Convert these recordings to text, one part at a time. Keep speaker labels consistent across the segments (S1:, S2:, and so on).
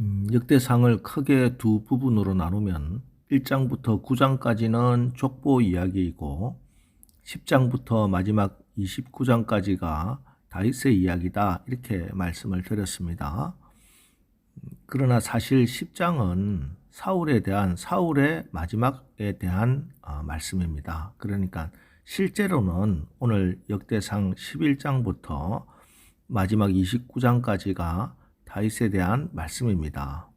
S1: 음, 역대상을 크게 두 부분으로 나누면 1장부터 9장까지는 족보 이야기이고 10장부터 마지막 29장까지가 다윗의 이야기다 이렇게 말씀을 드렸습니다. 그러나 사실 10장은 사울에 대한 사울의 마지막에 대한 어, 말씀입니다. 그러니까 실제로는 오늘 역대상 11장부터 마지막 29장까지가 다윗에 대한 말씀입니다.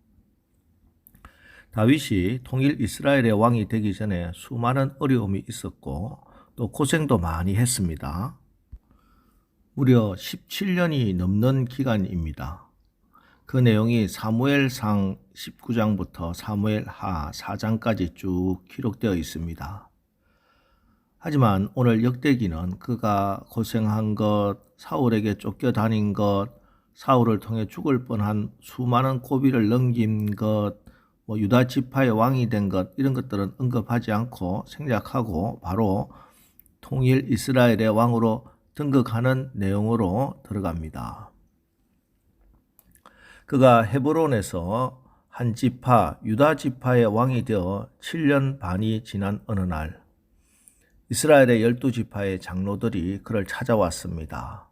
S1: 다윗이 통일 이스라엘의 왕이 되기 전에 수많은 어려움이 있었고 또 고생도 많이 했습니다. 무려 17년이 넘는 기간입니다. 그 내용이 사무엘상 19장부터 사무엘하 4장까지 쭉 기록되어 있습니다. 하지만 오늘 역대기는 그가 고생한 것, 사울에게 쫓겨다닌 것, 사울을 통해 죽을 뻔한 수많은 고비를 넘긴 것, 뭐 유다 지파의 왕이 된 것 이런 것들은 언급하지 않고 생략하고 바로 통일 이스라엘의 왕으로 등극하는 내용으로 들어갑니다. 그가 헤브론에서 한 지파 유다 지파의 왕이 되어 7년 반이 지난 어느 날 이스라엘의 열두 지파의 장로들이 그를 찾아왔습니다.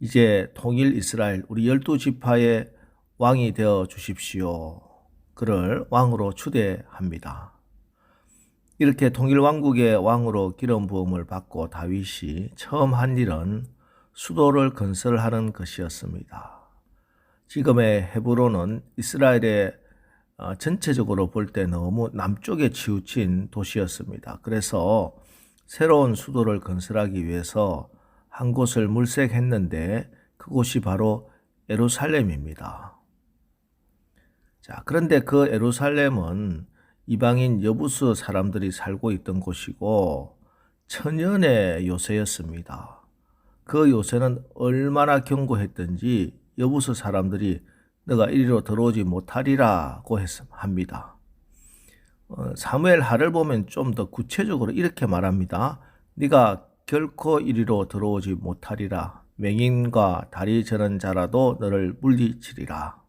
S1: 이제 통일 이스라엘 우리 열두 지파의 왕이 되어 주십시오. 그를 왕으로 추대합니다. 이렇게 통일 왕국의 왕으로 기름 부음을 받고 다윗이 처음 한 일은 수도를 건설하는 것이었습니다. 지금의 헤브론은 이스라엘의 어, 전체적으로 볼 때 너무 남쪽에 치우친 도시였습니다. 그래서 새로운 수도를 건설하기 위해서 한 곳을 물색했는데 그곳이 바로 에루살렘입니다. 자, 그런데 그 에루살렘은 이방인 여부수 사람들이 살고 있던 곳이고 천연의 요새였습니다. 그 요새는 얼마나 견고했던지 여부수 사람들이 너가 이리로 들어오지 못하리라고 합니다. 어, 사무엘 하를 보면 좀 더 구체적으로 이렇게 말합니다. 네가 결코 이리로 들어오지 못하리라. 맹인과 다리 저는 자라도 너를 물리치리라.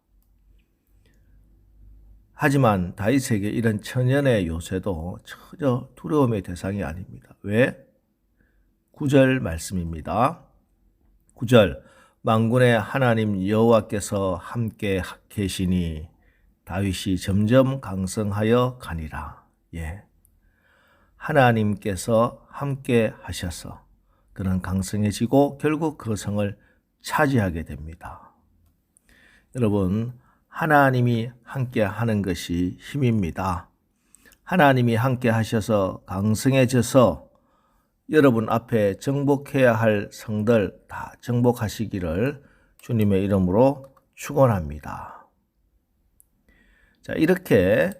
S1: 하지만 다윗에게 이런 천연의 요새도 전혀 두려움의 대상이 아닙니다. 왜? 구절 말씀입니다. 구절 만군의 하나님 여호와께서 함께 계시니 다윗이 점점 강성하여 가니라. 예. 하나님께서 함께 하셔서 그는 강성해지고 결국 그 성을 차지하게 됩니다. 여러분, 하나님이 함께 하는 것이 힘입니다. 하나님이 함께 하셔서 강성해져서 여러분 앞에 정복해야 할 성들 다 정복하시기를 주님의 이름으로 축원합니다. 자, 이렇게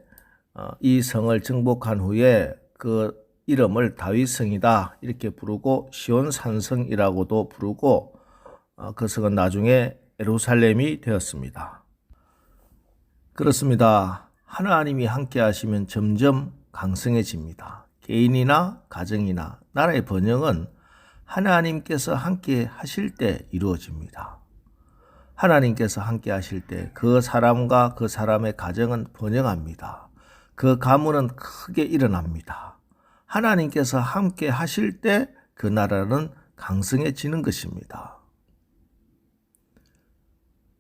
S1: 어, 이 성을 정복한 후에 그 이름을 다윗성이다 이렇게 부르고 시온산성이라고도 부르고 어, 그 성은 나중에 에루살렘이 되었습니다. 그렇습니다. 하나님이 함께 하시면 점점 강성해집니다. 개인이나 가정이나 나라의 번영은 하나님께서 함께 하실 때 이루어집니다. 하나님께서 함께 하실 때 그 사람과 그 사람의 가정은 번영합니다. 그 가문은 크게 일어납니다. 하나님께서 함께 하실 때 그 나라는 강성해지는 것입니다.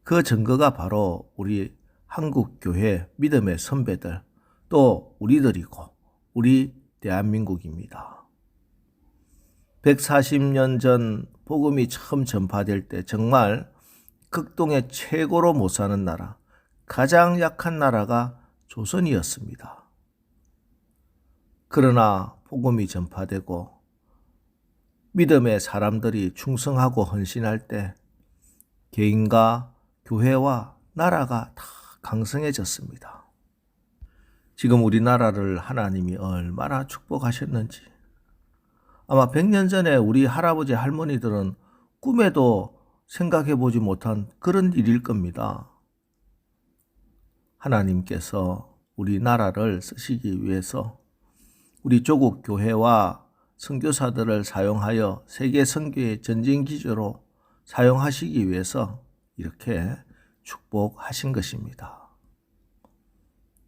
S1: 그 증거가 바로 우리 한국 교회 믿음의 선배들 또 우리들이고 우리 대한민국입니다. 140년 전 복음이 처음 전파될 때 정말 극동의 최고로 못 사는 나라, 가장 약한 나라가 조선이었습니다. 그러나 복음이 전파되고 믿음의 사람들이 충성하고 헌신할 때 개인과 교회와 나라가 다 강성해졌습니다. 지금 우리나라를 하나님이 얼마나 축복하셨는지 아마 100년 전에 우리 할아버지 할머니들은 꿈에도 생각해 보지 못한 그런 일일 겁니다. 하나님께서 우리나라를 쓰시기 위해서 우리 조국 교회와 선교사들을 사용하여 세계 선교의 전쟁 기조로 사용하시기 위해서 이렇게 축복하신 것입니다.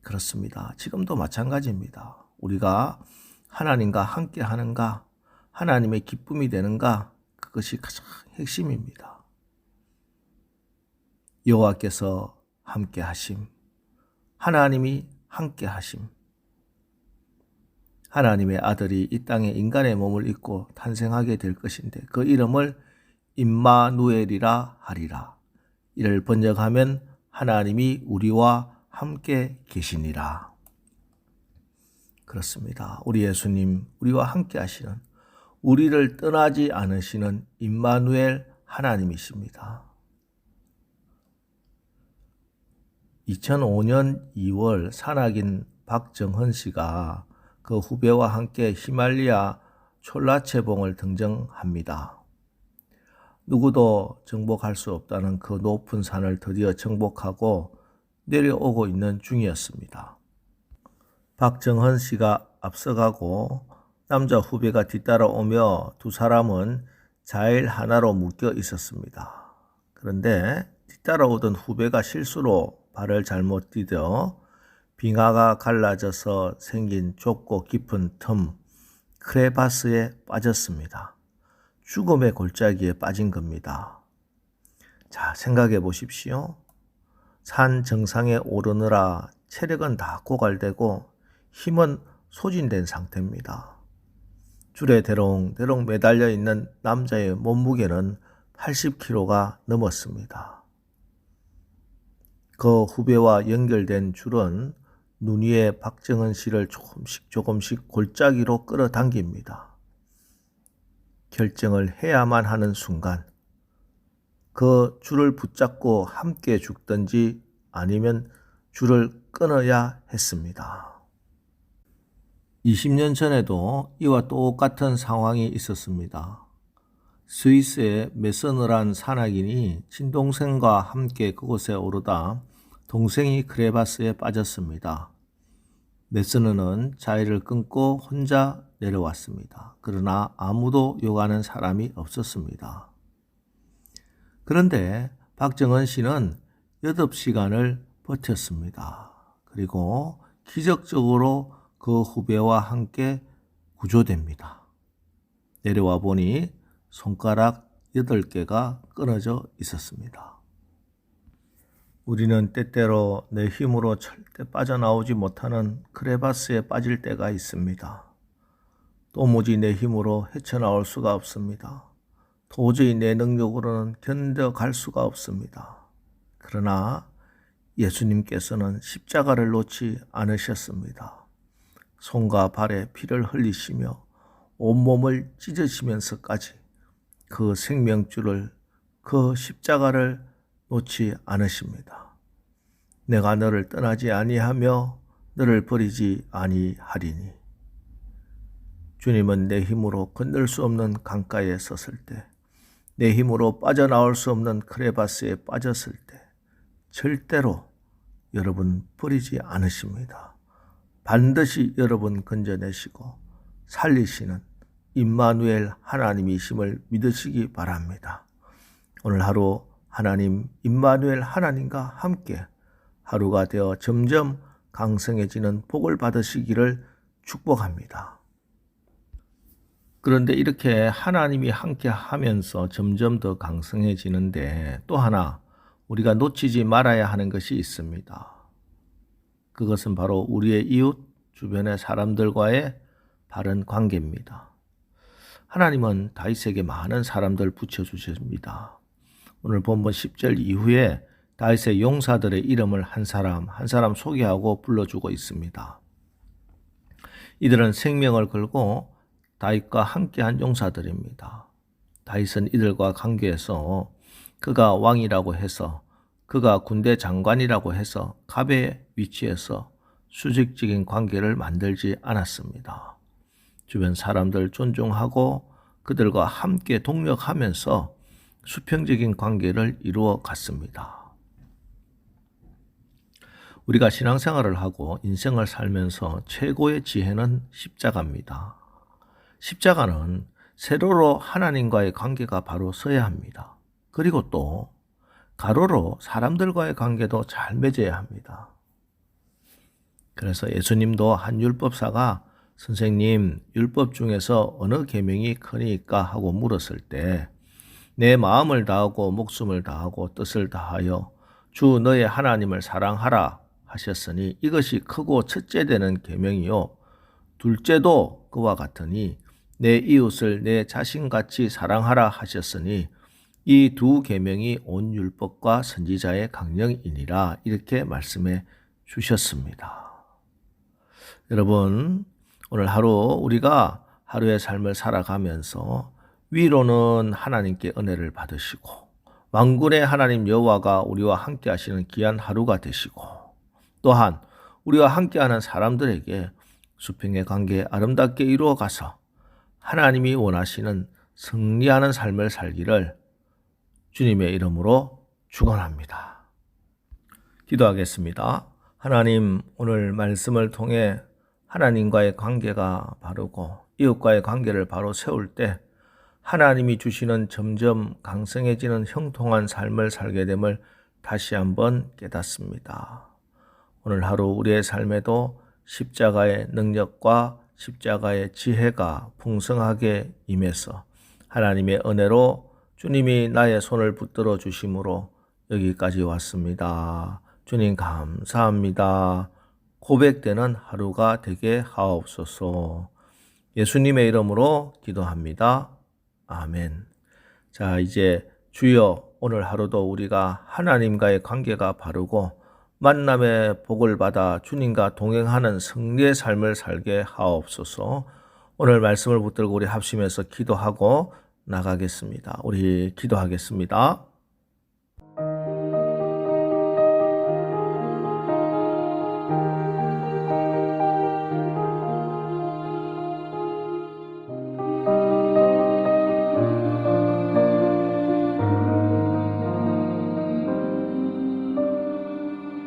S1: 그렇습니다. 지금도 마찬가지입니다. 우리가 하나님과 함께 하는가, 하나님의 기쁨이 되는가, 그것이 가장 핵심입니다. 여호와께서 함께 하심, 하나님이 함께 하심, 하나님의 아들이 이 땅에 인간의 몸을 입고 탄생하게 될 것인데 그 이름을 임마누엘이라 하리라. 이를 번역하면 하나님이 우리와 함께 계시니라. 그렇습니다. 우리 예수님, 우리와 함께 하시는, 우리를 떠나지 않으시는 임마누엘 하나님이십니다. 2005년 2월 산악인 박정헌 씨가 그 후배와 함께 히말리아 촐라체봉을 등정합니다. 누구도 정복할 수 없다는 그 높은 산을 드디어 정복하고 내려오고 있는 중이었습니다. 박정헌 씨가 앞서가고 남자 후배가 뒤따라오며 두 사람은 자일 하나로 묶여 있었습니다. 그런데 뒤따라오던 후배가 실수로 발을 잘못 디뎌 빙하가 갈라져서 생긴 좁고 깊은 틈 크레바스에 빠졌습니다. 죽음의 골짜기에 빠진 겁니다. 자, 생각해 보십시오. 산 정상에 오르느라 체력은 다 고갈되고 힘은 소진된 상태입니다. 줄에 대롱대롱 매달려 있는 남자의 몸무게는 80kg가 넘었습니다. 그 후배와 연결된 줄은 눈 위에 박정은 씨를 조금씩 조금씩 골짜기로 끌어당깁니다. 결정을 해야만 하는 순간 그 줄을 붙잡고 함께 죽든지 아니면 줄을 끊어야 했습니다. 20년 전에도 이와 똑같은 상황이 있었습니다. 스위스의 메서너란 산악인이 친동생과 함께 그곳에 오르다 동생이 크레바스에 빠졌습니다. 메스너는 자리를 끊고 혼자 내려왔습니다. 그러나 아무도 요구하는 사람이 없었습니다. 그런데 박정은 씨는 8시간을 버텼습니다. 그리고 기적적으로 그 후배와 함께 구조됩니다. 내려와 보니 손가락 8개가 끊어져 있었습니다. 우리는 때때로 내 힘으로 절대 빠져나오지 못하는 크레바스에 빠질 때가 있습니다. 도무지 내 힘으로 헤쳐나올 수가 없습니다. 도저히 내 능력으로는 견뎌갈 수가 없습니다. 그러나 예수님께서는 십자가를 놓지 않으셨습니다. 손과 발에 피를 흘리시며 온몸을 찢으시면서까지 그 생명줄을 그 십자가를 놓지 않으십니다. 내가 너를 떠나지 아니하며 너를 버리지 아니하리니. 주님은 내 힘으로 건널 수 없는 강가에 섰을 때, 내 힘으로 빠져나올 수 없는 크레바스에 빠졌을 때, 절대로 여러분 버리지 않으십니다. 반드시 여러분 건져내시고 살리시는 임마누엘 하나님이심을 믿으시기 바랍니다. 오늘 하루 하나님 임마누엘 하나님과 함께 하루가 되어 점점 강성해지는 복을 받으시기를 축복합니다. 그런데 이렇게 하나님이 함께 하면서 점점 더 강성해지는데 또 하나 우리가 놓치지 말아야 하는 것이 있습니다. 그것은 바로 우리의 이웃 주변의 사람들과의 바른 관계입니다. 하나님은 다윗에게 많은 사람들 붙여 주십니다. 오늘 본문 10절 이후에 다윗의 용사들의 이름을 한 사람 한 사람 소개하고 불러주고 있습니다. 이들은 생명을 걸고 다윗과 함께한 용사들입니다. 다윗은 이들과 관계에서 그가 왕이라고 해서 그가 군대 장관이라고 해서 갑의 위치에서 수직적인 관계를 만들지 않았습니다. 주변 사람들 존중하고 그들과 함께 동력하면서 수평적인 관계를 이루어 갔습니다. 우리가 신앙생활을 하고 인생을 살면서 최고의 지혜는 십자가입니다. 십자가는 세로로 하나님과의 관계가 바로 서야 합니다. 그리고 또 가로로 사람들과의 관계도 잘 맺어야 합니다. 그래서 예수님도 한 율법사가 선생님 율법 중에서 어느 계명이 크니까 하고 물었을 때 내 마음을 다하고 목숨을 다하고 뜻을 다하여 주 너의 하나님을 사랑하라 하셨으니 이것이 크고 첫째 되는 계명이요 둘째도 그와 같으니 내 이웃을 내 자신같이 사랑하라 하셨으니 이 두 계명이 온 율법과 선지자의 강령이니라 이렇게 말씀해 주셨습니다. 여러분 오늘 하루 우리가 하루의 삶을 살아가면서 위로는 하나님께 은혜를 받으시고 왕군의 하나님 여호와가 우리와 함께 하시는 귀한 하루가 되시고 또한 우리와 함께하는 사람들에게 수평의 관계 아름답게 이루어 가서 하나님이 원하시는 승리하는 삶을 살기를 주님의 이름으로 축원합니다. 기도하겠습니다. 하나님 오늘 말씀을 통해 하나님과의 관계가 바르고 이웃과의 관계를 바로 세울 때 하나님이 주시는 점점 강성해지는 형통한 삶을 살게 됨을 다시 한번 깨닫습니다. 오늘 하루 우리의 삶에도 십자가의 능력과 십자가의 지혜가 풍성하게 임해서 하나님의 은혜로 주님이 나의 손을 붙들어 주심으로 여기까지 왔습니다. 주님 감사합니다. 고백되는 하루가 되게 하옵소서. 예수님의 이름으로 기도합니다. 아멘. 자, 이제 주여 오늘 하루도 우리가 하나님과의 관계가 바르고 만남의 복을 받아 주님과 동행하는 승리의 삶을 살게 하옵소서. 오늘 말씀을 붙들고 우리 합심해서 기도하고 나가겠습니다. 우리 기도하겠습니다.